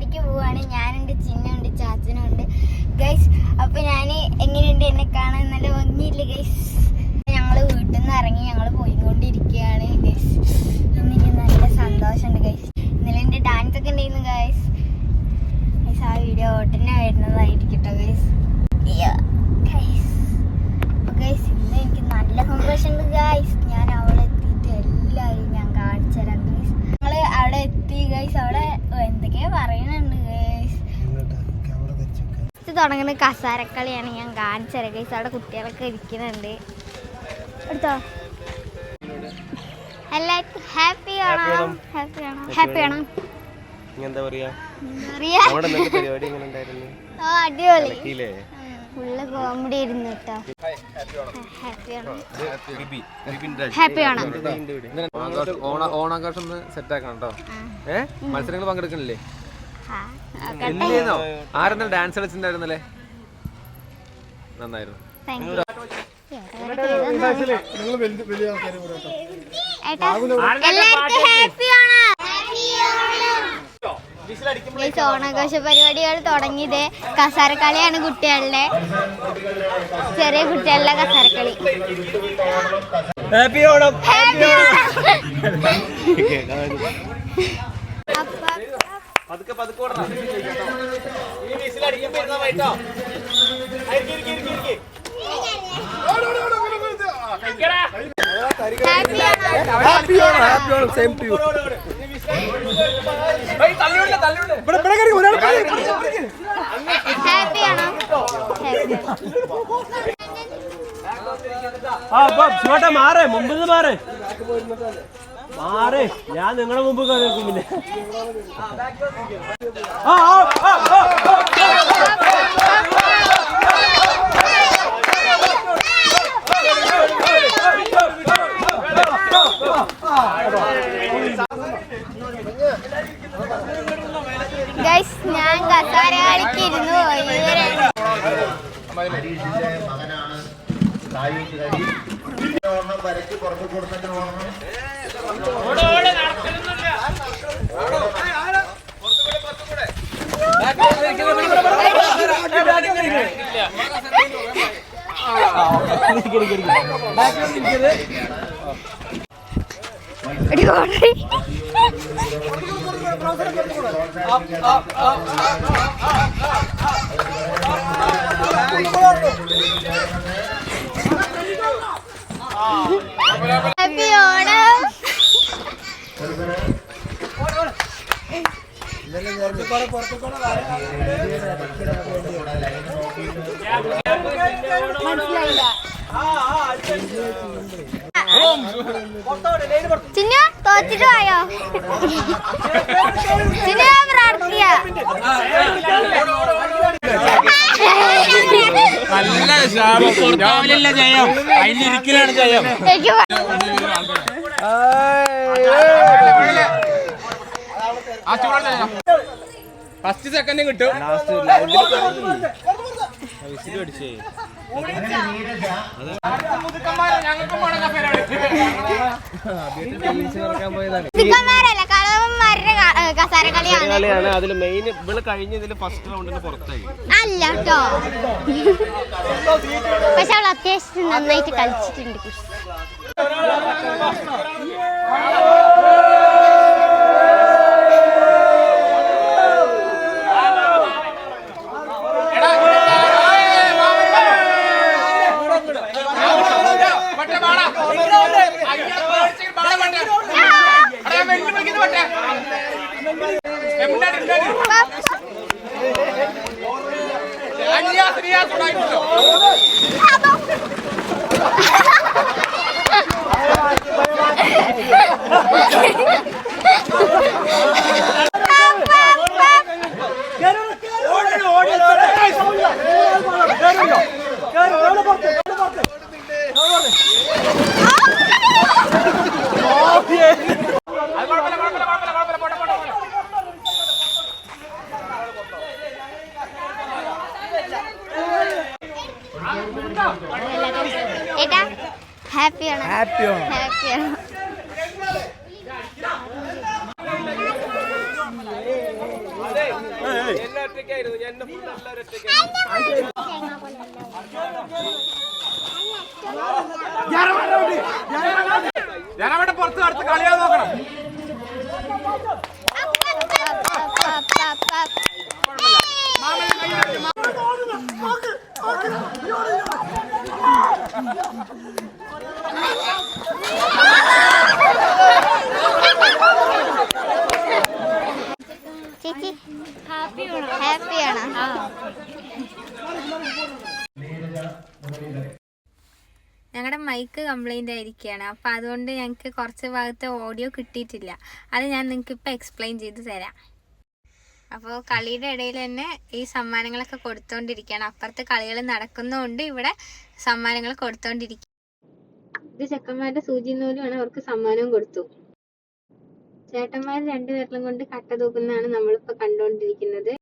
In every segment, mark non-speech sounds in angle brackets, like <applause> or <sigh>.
പരിപാടിക്ക് പോവാണ്. ഞാനുണ്ട് ചിന്നുണ്ട് ചാച്ചനും ഉണ്ട് ഗൈസ് അപ്പൊ ഞാൻ എങ്ങനെയുണ്ട് എന്നെ കാണാൻ നല്ല ഭംഗിയില്ല ഗൈസ് ഞങ്ങൾ വീട്ടിൽ നിന്ന് ഇറങ്ങി ഞങ്ങൾ പോയിക്കൊണ്ടിരിക്കുകയാണ് ഗൈസ് എനിക്ക് നല്ല സന്തോഷമുണ്ട് ഗൈസ് ഇന്നലെ എന്റെ ഡാൻസ് ഒക്കെ ഉണ്ടായിരുന്നു ഗൈസ് ഗൈസ് ആ വീഡിയോ ഓട്ടന്നെ വരുന്നതായിരിക്കട്ടോ കേട്ടോ ഗൈസ് ഗൈസ് ഇന്ന് എനിക്ക് നല്ല സന്തോഷമുണ്ട് ഗൈസ് ഞാൻ അവിടെ എത്തിയിട്ട് എല്ലാവരും ഞാൻ കാണിച്ചു തരാം ഗൈസ് ഞങ്ങൾ അവിടെ എത്തി ഗൈസ് അവിടെ എന്തൊക്കെയാ പറയുന്നുണ്ട് ഗൈസ് ഇത് തുടങ്ങുന്ന കസാരക്കളിയാണ് ഞാൻ കാണിച്ചത് ഗൈസ് അവിടെ കുട്ടികളൊക്കെ ഇരിക്കുന്നുണ്ട്. എടുത്തോ? എല്ലാവർക്കും ഹാപ്പി ആണോ ഹാപ്പി ആണോ ഹാപ്പി ആണോ എന്താ പറയാ? അടിപൊളി. ഫുള്ള് കോമഡി കേട്ടോ ഹാപ്പി ആണോ ഓണാഘോഷം സെറ്റ് ആക്കണം കേട്ടോ ഏഹ് മത്സരങ്ങൾ പങ്കെടുക്കണില്ലേ? ആ ഇല്ലേന്നോ ആരെന്നാ ഡാൻസ് കളിച്ചിട്ടുണ്ടായിരുന്നല്ലേ? നന്നായിരുന്നു. ഓണാഘോഷ പരിപാടികൾ തുടങ്ങിയത് കസാരക്കളിയാണ് കുട്ടികളുടെ. ചെറിയ കുട്ടികളുടെ കസാരക്കളി. ഹാപ്പി ഓണം. ഹാപ്പി <laughs> പതുക്കെ പതുക്കെ ഓടണം. ഈ വിസിലടിക്കുമ്പോ ഇരുന്നാ മതിട്ടോ. അരിക്ക്, ഇരിക്ക്, ഇരിക്ക്, ഇരിക്ക്. Happy happy Onam same to you happy ആണോ ആ അപ്പൊ ശിവട്ടെ മാറേ മുമ്പിൽ നിന്ന് മാറേ. മാറേ. ഞാൻ നിങ്ങളുടെ മുമ്പ് കേൾക്കും പിന്നെ. ആ, ആ, ആ, ആ, ആ. ഗൈസ് ഞാൻ കസാര കളിക്കിരുന്നു മകനാണ് വരച്ച് പുറത്ത് കൊടുത്തിട്ട് ഓർണം അടിപൊളി ഹാപ്പി ഓണം മനസ്സിലായില്ല. ചിന്നു തോറ്റിട്ട് പോയോ ചിന്നു പ്രാർത്ഥിക്ക നല്ല രാവിലെ ജയം. അതിലിരിക്കലാണ് ജയം ഫസ്റ്റ് സെക്കൻഡ് കിട്ടും. കളിയാണ് കളിയാണ് അതിൽ മെയിൻ ഇവൾ കഴിഞ്ഞ ഇതിൽ ഫസ്റ്റ് റൗണ്ടിന് പുറത്തായി. അല്ല കേട്ടോ. പക്ഷെ അവൾ അത്യാവശ്യം നന്നായിട്ട് കളിച്ചിട്ടുണ്ട്. とりあい。ഞാനവിടെ പുറത്ത് അടുത്ത് കളിയാൻ നോക്കണം. ചേച്ചി ഹാപ്പിയാണോ. ഞങ്ങളുടെ മൈക്ക് കംപ്ലൈന്റ് ആയിരിക്കുകയാണ് അപ്പോൾ അതുകൊണ്ട് ഞങ്ങൾക്ക് കുറച്ച് ഭാഗത്ത് ഓഡിയോ കിട്ടിയിട്ടില്ല. അത് ഞാൻ നിങ്ങൾക്ക് ഇപ്പോൾ എക്സ്പ്ലെയിൻ ചെയ്ത് തരാം. അപ്പോൾ കളിയുടെ ഇടയിൽ തന്നെ ഈ സമ്മാനങ്ങളൊക്കെ കൊടുത്തോണ്ടിരിക്കുകയാണ് അപ്പുറത്ത് കളികൾ നടക്കുന്നതുകൊണ്ട് ഇവിടെ സമ്മാനങ്ങൾ കൊടുത്തോണ്ടിരിക്കുക ഇത് ചെക്കന്മാരുടെ സൂചി നൂലുമാണ് അവർക്ക് സമ്മാനവും കൊടുത്തു. ചേട്ടന്മാർ രണ്ടുപേരിലും കൊണ്ട് കട്ട തൂക്കുന്നതാണ് നമ്മളിപ്പോൾ കണ്ടുകൊണ്ടിരിക്കുന്നത്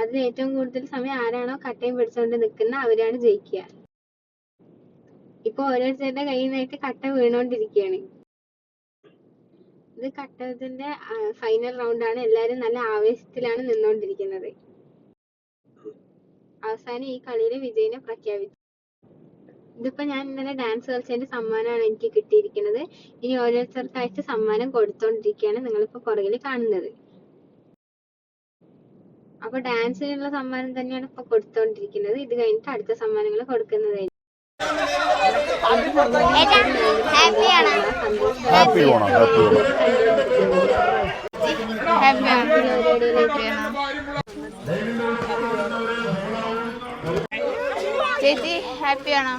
അതിൽ ഏറ്റവും കൂടുതൽ സമയം ആരാണോ കട്ടയും പിടിച്ചുകൊണ്ട് നിൽക്കുന്ന അവരാണ് ജയിക്കുക. ഇപ്പൊ ഓരോരുത്തരുടെ കയ്യിൽ നിന്നായിട്ട് കട്ട വീണോണ്ടിരിക്കുകയാണ് ഇത് കട്ടത്തിന്റെ ഫൈനൽ റൗണ്ട് ആണ്. എല്ലാരും നല്ല ആവേശത്തിലാണ് നിന്നോണ്ടിരിക്കുന്നത്. അവസാനം ഈ കളിയിലെ വിജയിനെ പ്രഖ്യാപിച്ചു. ഇതിപ്പോ ഞാൻ ഇന്നലെ ഡാൻസ് കളിച്ചതിന്റെ സമ്മാനമാണ് എനിക്ക് കിട്ടിയിരിക്കുന്നത്. ഇനി ഓരോരുത്തർക്കായിട്ട് സമ്മാനം കൊടുത്തോണ്ടിരിക്കുകയാണ് നിങ്ങളിപ്പോ പുറകിൽ കാണുന്നത്. അപ്പൊ ഡാൻസിനുള്ള സമ്മാനം തന്നെയാണ് ഇപ്പൊ കൊടുത്തോണ്ടിരിക്കുന്നത്. ഇത് കഴിഞ്ഞിട്ട് അടുത്ത സമ്മാനങ്ങൾ കൊടുക്കുന്നതായിരിക്കും ഹാപ്പിയാണോ ഹാപ്പി ഓണം ഹാപ്പി ഓണം ചേച്ചി ഹാപ്പിയാണോ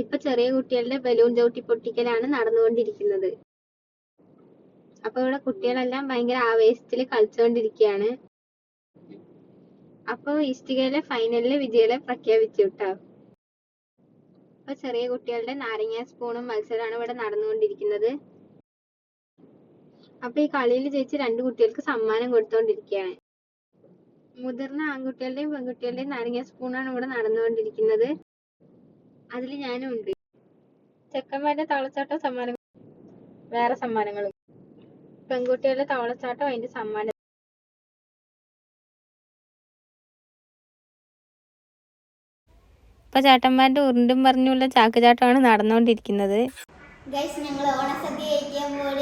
ഇപ്പൊ ചെറിയ കുട്ടികളുടെ ബലൂൺ ചവിട്ടി പൊട്ടിക്കലാണ് നടന്നുകൊണ്ടിരിക്കുന്നത്. അപ്പൊ ഇവിടെ കുട്ടികളെല്ലാം ഭയങ്കര ആവേശത്തിൽ കളിച്ചുകൊണ്ടിരിക്കുകയാണ്. അപ്പൊ ഇഷ്ടികയിലെ ഫൈനലിൽ വിജയികളെ പ്രഖ്യാപിച്ചു കേട്ടോ അപ്പൊ ചെറിയ കുട്ടികളുടെ നാരങ്ങ സ്പൂണും മത്സരമാണ് ഇവിടെ നടന്നുകൊണ്ടിരിക്കുന്നത്. അപ്പൊ ഈ കളിയിൽ ജയിച്ച് രണ്ട് കുട്ടികൾക്ക് സമ്മാനം കൊടുത്തോണ്ടിരിക്കുകയാണ്. മുതിർന്ന ആൺകുട്ടികളുടെയും പെൺകുട്ടികളുടെയും നാരങ്ങ സ്പൂണാണ് ഇവിടെ നടന്നുകൊണ്ടിരിക്കുന്നത്. അതിൽ ഞാനും ഉണ്ട് ചെക്കന്മാരുടെ തവളച്ചാട്ടം സമ്മാനം വേറെ സമ്മാനങ്ങളും. പെൺകുട്ടികളുടെ താളച്ചാട്ടം അതിന്റെ സമ്മാനം ഇപ്പൊ ചേട്ടന്മാരുടെ ഉരുണ്ടും പറഞ്ഞുള്ള ചാക്കുചാട്ടമാണ് നടന്നുകൊണ്ടിരിക്കുന്നത്. ഗൈസ് ഞങ്ങൾ ഓണസദ്യ കഴിക്കാൻ ഷിക്കാനയുണ്ട്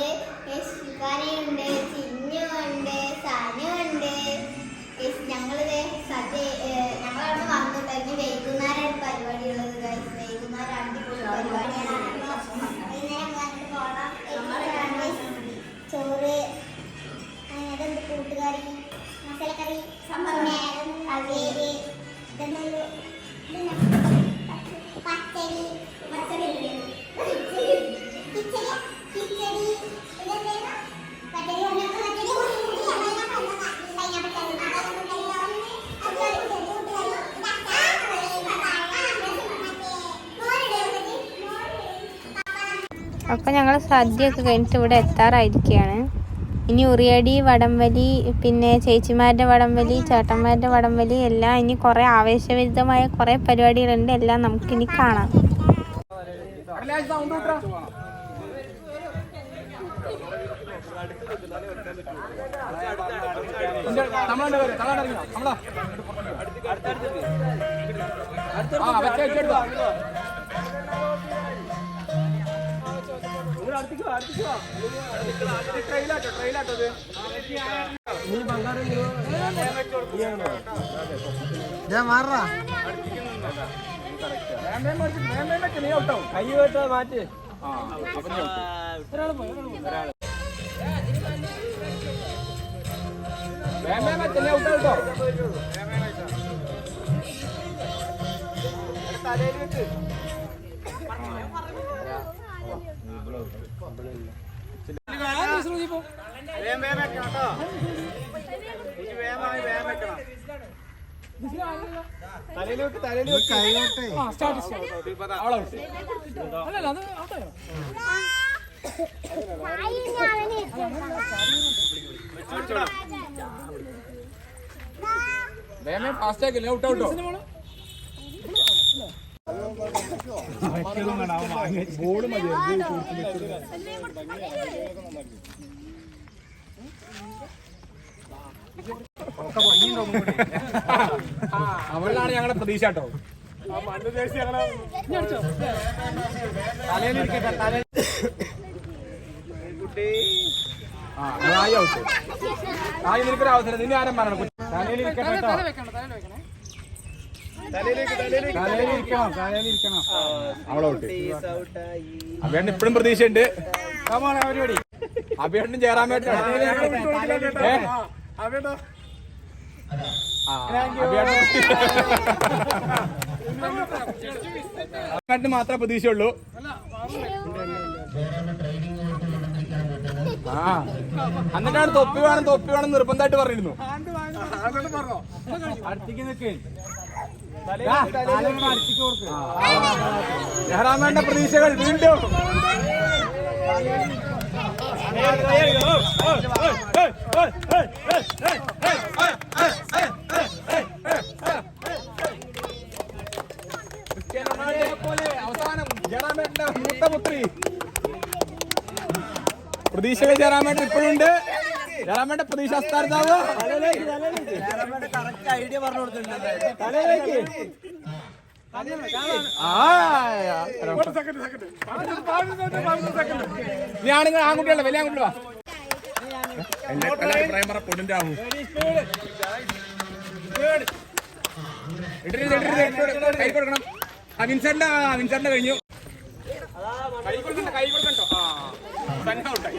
അപ്പൊ ഞങ്ങൾ സദ്യയൊക്കെ കഴിഞ്ഞിട്ട് ഇവിടെ എത്താറായിരിക്കുകയാണ്. ഇനി ഉറിയടി വടംവലി പിന്നെ ചേച്ചിമാരുടെ വടംവലി ചേട്ടന്മാരുടെ വടംവലി എല്ലാം ഇനി കുറെ ആവേശഭരിതമായ കുറെ പരിപാടികളുണ്ട്. എല്ലാം നമുക്കിനി കാണാം. കൈ കേട്ടോ മാറ്റ്. വേഗം വേഗം വെക്കണം കേട്ടോ ഇനി വേഗമായി വേഗം വെക്കണം തലയിലോട്ട് തലയിലോട്ട്. ഫാസ്റ്റ് ആക്കില്ലേ ഔട്ട്. ഔട്ടോ അവളിലാണ് ഞങ്ങളുടെ പ്രതീക്ഷ കേട്ടോ. തലയിലിരിക്കട്ടെ തലയിൽ ആ നായി ഔട്ട് നായി നിനക്കൊരു അവസരം. നിന്നെ ആരും പറയണം തലയിലിരിക്കട്ടെ കേട്ടോ. തലയിലിരിക്കണം ഇപ്പഴും പ്രതീക്ഷയുണ്ട്. അഭിയാണ്ടും ചേരാൻ പറ്റും മാത്രമേ പ്രതീക്ഷയുള്ളൂ. ആ എന്നിട്ടാണ് തൊപ്പി വേണം തൊപ്പി വേണം നിർബന്ധമായിട്ട് പറഞ്ഞിരുന്നു. അടുത്തേക്ക് നിൽക്കേ ജഹറാമേണ്ട പ്രതീക്ഷകൾ വീണ്ടും. പ്രതീക്ഷകൾ ജയറാമേട്ടൻ ഇപ്പോഴുണ്ട്. ജയറാമേട്ടന്റെ പ്രതീക്ഷ നീ ആണുങ്ങൾ ആൺകുട്ടികളുടെ വലിയ ആൺകുട്ടി വാ. അഭിപ്രായം പറ പൊടിന്റെ ആവും ഇടരുത്, ഇടരുത്, ഇടരുത്, കൈ കൊടുക്കണം കഴിഞ്ഞു കൈ കൊടുക്കണ്ട. കൈ കൊടുക്കണ്ടോ. ആ. തന്നെ ഔട്ടായി.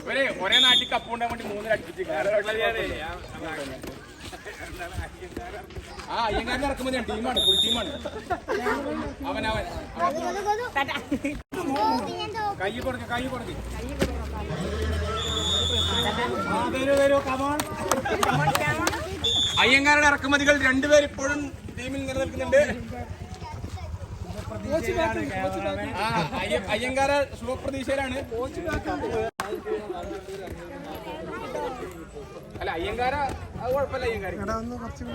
ഇവരെ ഒരേ നാട്ടിൽ കപ്പുണ്ടാൻ വേണ്ടി മൂന്നിൽ അടുപ്പിച്ച് ആ അയ്യങ്കാരൻ ഇറക്കുമ്പോൾ ടീമാണ് ഫുൾ ടീമാണ് അവൻ അവൻ കൈ കൊടുക്ക കൈ കൊടുക്ക. അയ്യങ്കാരുടെ ഇറക്കുമതികൾ രണ്ടുപേർ ഇപ്പോഴും ടീമിൽ നിലനിൽക്കുന്നുണ്ട്. അയ്യങ്കാര ശുഭപ്രതീക്ഷയിലാണ്. അല്ല അയ്യങ്കാര അത് കുഴപ്പമില്ല അയ്യങ്കാര. അത്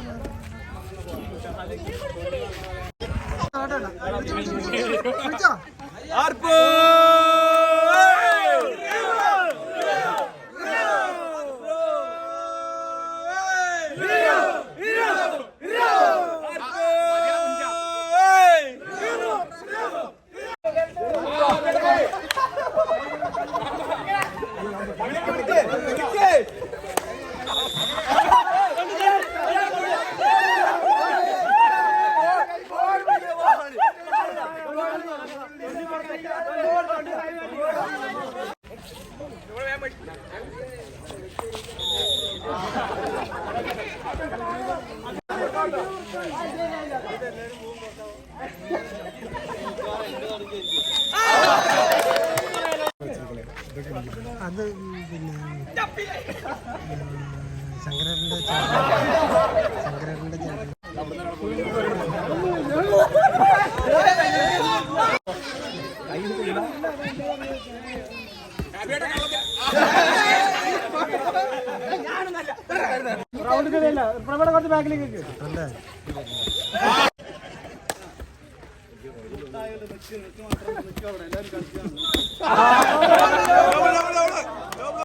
ശങ്കരന്റെ ശങ്കരന്റെ ശങ്കരേട്ടൊക്കെ ഞാനായിട്ട് വിളിച്ചിട്ട് ജയിച്ച ട്രോഫി എനിക്ക് കേട്ടോ ആ, അവിടെ, അവിടെ, അവിടെ.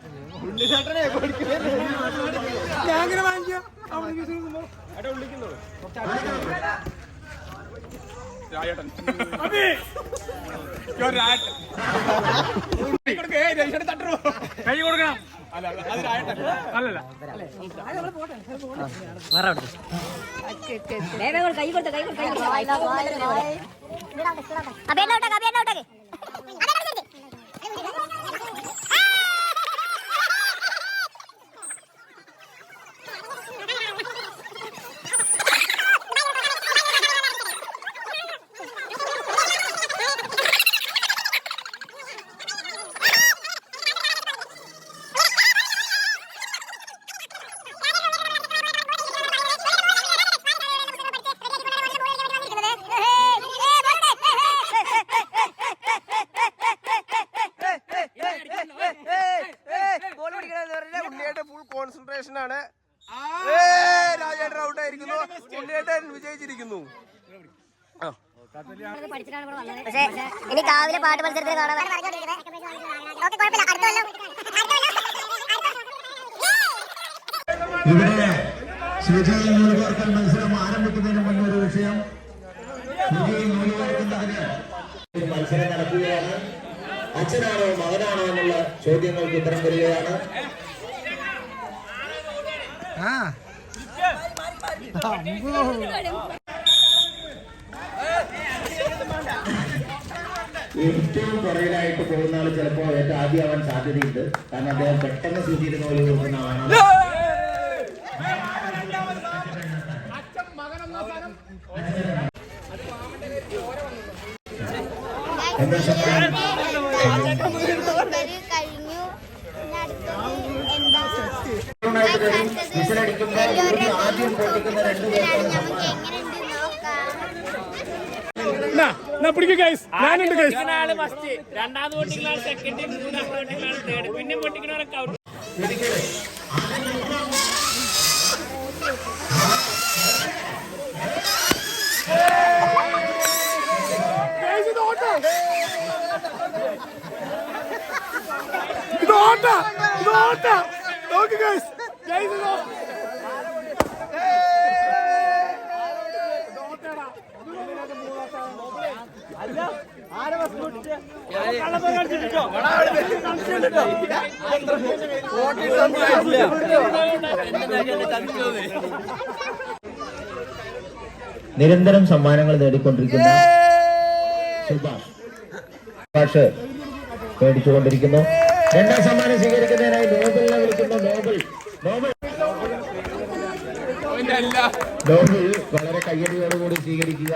രായേട്ടൻ. കൈ കൈ കൊടുക്കണം. കൈ കൊടുത്ത കോൺസെൻട്രേഷൻ ആണ്. രാജേട്ടൻ ഔട്ട് ആയിരിക്കുന്നു. ഉണ്ണിയേട്ടൻ വിജയിച്ചിരിക്കുന്നു. പക്ഷേ ഇനി കാവിലെ പാട്ട് മത്സരത്തിൽ കാണാൻ ഇവിടെ ശുചിയിൽ നൂലുകോർക്കൽ മത്സരം ആരംഭിക്കുന്നതിന് മുന്നൊരു വിഷയം. ശുചിയിൽ നൂലുകോർക്കുന്നതിന് മത്സരം നടക്കുകയാണ്. അച്ഛനാണോ മകനാണോ എന്നുള്ള ചോദ്യങ്ങൾക്ക് ഉത്തരം വരികയാണ്. ഏറ്റവും പുറകിലായിട്ട് പോകുന്ന ആൾ ചിലപ്പോ ഏറ്റവും ആദ്യം ആവാൻ സാധ്യതയുണ്ട്. കാരണം അദ്ദേഹം പെട്ടെന്ന് സൂചിയിരുന്ന പോലെ കൊടുക്കുന്ന ആളാണ്. എന്താ സംഭവം? കഴിഞ്ഞു ഇനി അടുത്തത് എന്താ വിസിലടിക്കുമ്പോൾ ആദ്യം പൊട്ടിക്കുന്ന രണ്ട് പിടിക്കും ഗൈസ് ഞാനുണ്ട് ഗൈസ് രണ്ടാമത് പൊട്ടിക്കുന്ന സെക്കൻഡ് പൊട്ടിക്കുന്ന തേർഡ് പിന്നെ പൊട്ടിക്കുന്നവരൊക്കെ ഔട്ട് ഇത് ഓട്ട. ഇത് ഓട്ട. ഇത് ഓട്ട. നോക്ക് ഗൈസ് നിരന്തരം സമ്മാനങ്ങൾ നേടിക്കൊണ്ടിരിക്കുന്ന സുഭാഷ്. സുഭാഷ് മേടിച്ചുകൊണ്ടിരിക്കുന്നു രണ്ടാം സമ്മാനം സ്വീകരിക്കുന്നതിനായി നോബൽ വളരെ കയ്യടിയോടുകൂടി സ്വീകരിക്കുക.